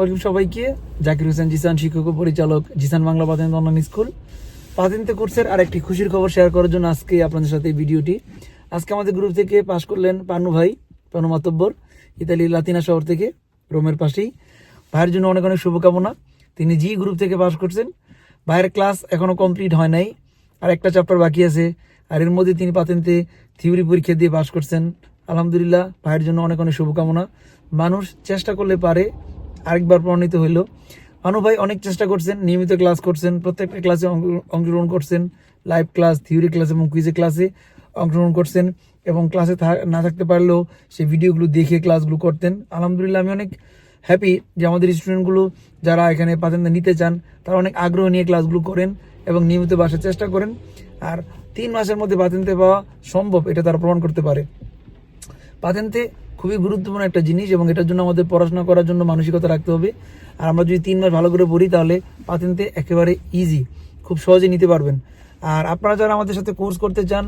আলাইকুম সবাইকে। জাকির হোসেন জিসান শিক্ষক ও পরিচালক জিসান বাংলা পাতেন্দ্র অনলাইন স্কুল। পাতেন্তে কোর্সের আরেকটি খুশির খবর শেয়ার করার জন্য আজকে আপনাদের সাথে এই ভিডিওটি। আজকে আমাদের গ্রুপ থেকে পাশ করলেন পানু ভাই পানু মাতব্বর ইতালি লাতিনা শহর থেকে, রোমের পাশেই। ভাইয়ের জন্য অনেক অনেক শুভকামনা। তিনি জি গ্রুপ থেকে পাশ করছেন, ভাইয়ের ক্লাস এখনও কমপ্লিট হয় নাই। আর একটা চ্যাপ্টার বাকি আছে। আর এর মধ্যে তিনি পাতেন্তে থিওরি পরীক্ষা দিয়ে পাশ করছেন। আলহামদুলিল্লাহ, ভাইয়ের জন্য অনেক অনেক শুভকামনা। মানুষ চেষ্টা করলে পারে আরেকবার প্রমাণিত হইল। মানু ভাই অনেক চেষ্টা করছেন, নিয়মিত ক্লাস করছেন, প্রত্যেকটা ক্লাসে অংশগ্রহণ করছেন, লাইভ ক্লাস, থিওরি ক্লাস এবং কুইজে ক্লাসে অংশগ্রহণ করছেন এবং ক্লাসে না থাকতে পারলেও সেই ভিডিওগুলো দেখে ক্লাসগুলো করতেন। আলহামদুলিল্লাহ আমি অনেক হ্যাপি যে আমাদের স্টুডেন্টগুলো যারা এখানে পাতেন নিতে চান, তারা অনেক আগ্রহ নিয়ে ক্লাসগুলো করেন এবং নিয়মিত বাসার চেষ্টা করেন। আর তিন মাসের মধ্যে পাতেন্তে পাওয়া সম্ভব, এটা তারা প্রমাণ করতে পারে। পাতেন্তে খুবই গুরুত্বপূর্ণ একটা জিনিস এবং এটার জন্য আমাদের পড়াশোনা করার জন্য মানসিকতা রাখতে হবে। আর আমরা যদি তিন মাস ভালো করে পড়ি, তাহলে পাতেন্তে একেবারে ইজি খুব সহজে নিতে পারবেন। আর আপনারা যারা আমাদের সাথে কোর্স করতে চান,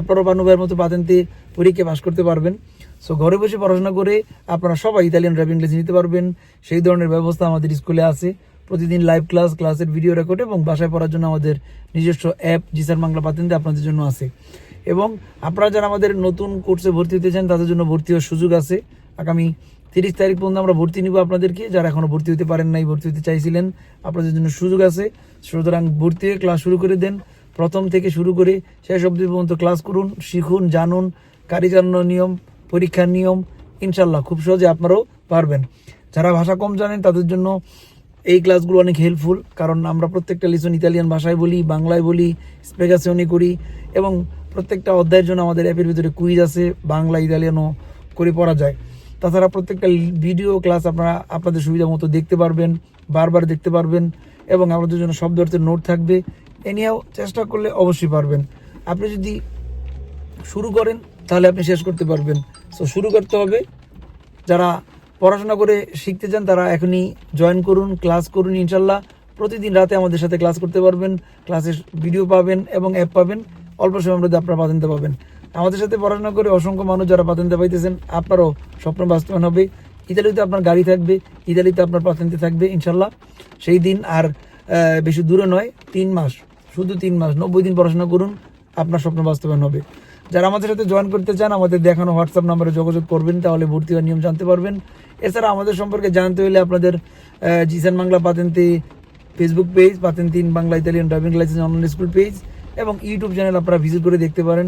আপনারাও বানুভাইয়ের মতো পাতেন্তে পরীক্ষা পাশ করতে পারবেন। সো ঘরে বসে পড়াশোনা করে আপনারা সবাই ইতালিয়ান ড্রাইভিং লাইসেন্স নিতে পারবেন। সেই ধরনের ব্যবস্থা আমাদের স্কুলে আছে। প্রতিদিন লাইভ ক্লাস ক্লাসের ভিডিও রেকর্ড এবং বাসায় পড়ার জন্য আমাদের নিজস্ব অ্যাপ জিসার বাংলা পাতেন্তে আপনাদের জন্য আছে। এবং আপনারা যারা আমাদের নতুন কোর্সে ভর্তি হতে চান, তাদের জন্য ভর্তি হওয়ার সুযোগ আছে। আগামী তিরিশ তারিখ পর্যন্ত আমরা ভর্তি নিব আপনাদেরকে। যারা এখনও ভর্তি হতে পারেন নাই, ভর্তি হতে চাইছিলেন, আপনাদের জন্য সুযোগ আছে। সুতরাং ভর্তি হয়ে ক্লাস শুরু করে দেন। প্রথম থেকে শুরু করে শেষ অবধি পর্যন্ত ক্লাস করুন, শিখুন, জানুন। গাড়ি নিয়ম, পরীক্ষার নিয়ম ইনশাল্লাহ খুব সহজে আপনারাও পারবেন। যারা ভাষা কম জানেন, তাদের জন্য এই ক্লাসগুলো অনেক হেল্পফুল কারণ আমরা প্রত্যেকটা লিসন ইতালিয়ান ভাষায় বলি, বাংলায় বলি, স্পেগাসিওনি করি, এবং প্রত্যেকটা অধ্যায়ের জন্য আমাদের অ্যাপের ভিতরে কুইজ আছে, বাংলা, ইতালিয়ানও করে পড়া যায়। তাছাড়া প্রত্যেকটা ভিডিও ক্লাস আপনারা আপনাদের সুবিধা মতো দেখতে পারবেন, বারবার দেখতে পারবেন, এবং আপনাদের জন্য শব্দ অর্থের নোট থাকবে। এ নিয়েও চেষ্টা করলে অবশ্যই পারবেন। আপনি যদি শুরু করেন, তাহলে আপনি শেষ করতে পারবেন। সো শুরু করতে হবে যারা পড়াশোনা করে শিখতে চান, তারা এখনই জয়েন করুন ক্লাস করুন, ইনশাল্লাহ। প্রতিদিন রাতে আমাদের সাথে ক্লাস করতে পারবেন ক্লাসের ভিডিও পাবেন এবং অ্যাপ পাবেন। অল্প সময়ের মধ্যে আপনারা পাতেনতে পাবেন। আমাদের সাথে পড়াশোনা করে অসংখ্য মানুষ যারা পাতেনতে পাইতেছেন, আপনারও স্বপ্ন বাস্তবায়ন হবে। ইতালিতে আপনার গাড়ি থাকবে, ইতালিতে আপনার পাতেন্তে থাকবে, ইনশাল্লাহ। সেই দিন আর বেশি দূরে নয়, তিন মাস, শুধু তিন মাস, নব্বই দিন পড়াশোনা করুন। আপনার স্বপ্ন বাস্তবায়ন হবে। যারা আমাদের সাথে জয়েন করতে চান, আমাদের দেখানো হোয়াটসঅ্যাপ নাম্বারে যোগাযোগ করবেন, তাহলে ভর্তি হওয়ার নিয়ম জানতে পারবেন। এছাড়া আমাদের সম্পর্কে জানতে হলে আপনাদের জিসান বাংলা পাতেন্তে Facebook page পাতেন্তিন Bangla Italian driving licence online school page এবং ইউটিউব চ্যানেল আপনারা ভিজিট করে দেখতে পারেন।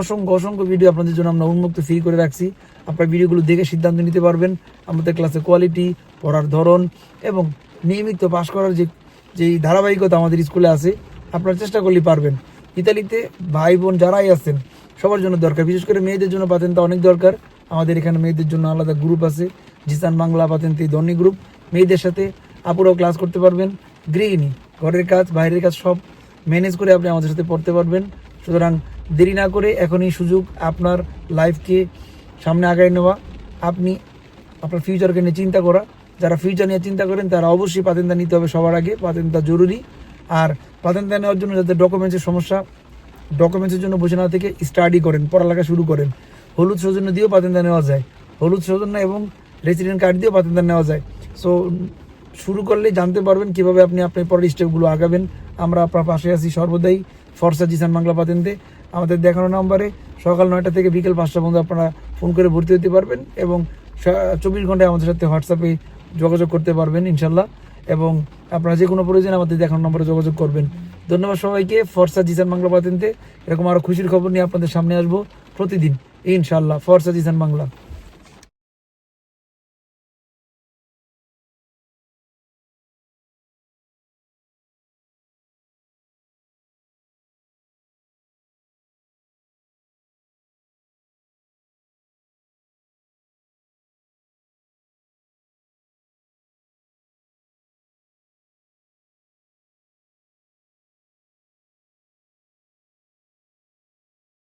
অসংখ্য অসংখ্য ভিডিও আপনাদের জন্য আমরা উন্মুক্ত ফ্রি করে রাখছি। আপনার ভিডিওগুলো দেখে সিদ্ধান্ত নিতে পারবেন। আমাদের ক্লাসের কোয়ালিটি পড়ার ধরন এবং নিয়মিত পাশ করার যে, যেই ধারাবাহিকতা আমাদের স্কুলে আছে, আপনারা চেষ্টা করলেই পারবেন। ইতালিতে ভাই বোন যারাই আছেন, সবার জন্য দরকার। বিশেষ করে মেয়েদের জন্য পাতেন্তা অনেক দরকার। আমাদের এখানে মেয়েদের জন্য আলাদা গ্রুপ আছে, জিসান বাংলা পাতেন্তি ধনী গ্রুপ মেয়েদের সাথে আপুরাও ক্লাস করতে পারবেন। গৃহিণী, ঘরের কাজ, বাইরের কাজ সব ম্যানেজ করে আপনি আমাদের সাথে পড়তে পারবেন। সুতরাং দেরি না করে এখনই সুযোগ আপনার লাইফকে সামনে আগায় নেওয়া। আপনি আপনার ফিউচারকে নিয়ে চিন্তা করা। যারা ফিউচার নিয়ে চিন্তা করেন, তারা অবশ্যই পাতেন্তা নিতে হবে সবার আগে। পাতেন্তা জরুরি। আর প্রাধান্য নেওয়ার জন্য যাদের ডকুমেন্টসের সমস্যা ডকুমেন্টসের জন্য বসে না থেকে স্টাডি করেন, পড়ালেখা শুরু করেন। হলুদ সৌজন্য দিয়েও প্রাধান্য নেওয়া যায়। হলুদ সৌজন্য এবং রেসিডেন্ট কার্ড দিয়েও প্রাধান্য নেওয়া যায়। সো শুরু করলে জানতে পারবেন কীভাবে আপনি আপনার পরের স্টেপগুলো আগাবেন। আমরা আপনার পাশে আছি সর্বদাই। ফরসা জিসান বাংলা পাতেন্তে। আমাদের দেখানো নাম্বারে সকাল নয়টা থেকে বিকেল পাঁচটা পর্যন্ত আপনারা ফোন করে ভর্তি হতে পারবেন এবং চব্বিশ ঘন্টায় আমাদের সাথে হোয়াটসঅ্যাপে যোগাযোগ করতে পারবেন, ইনশাল্লাহ। এবং আপনারা যে কোনো প্রয়োজন আমাদের দেখানো নম্বরে যোগাযোগ করবেন। ধন্যবাদ সবাইকে। ফরসা জিসান বাংলা পাতেন্তে এরকম আরও খুশির খবর নিয়ে আপনাদের সামনে আসব প্রতিদিন। ইনশাল্লাহ ফরসা জিসান বাংলা।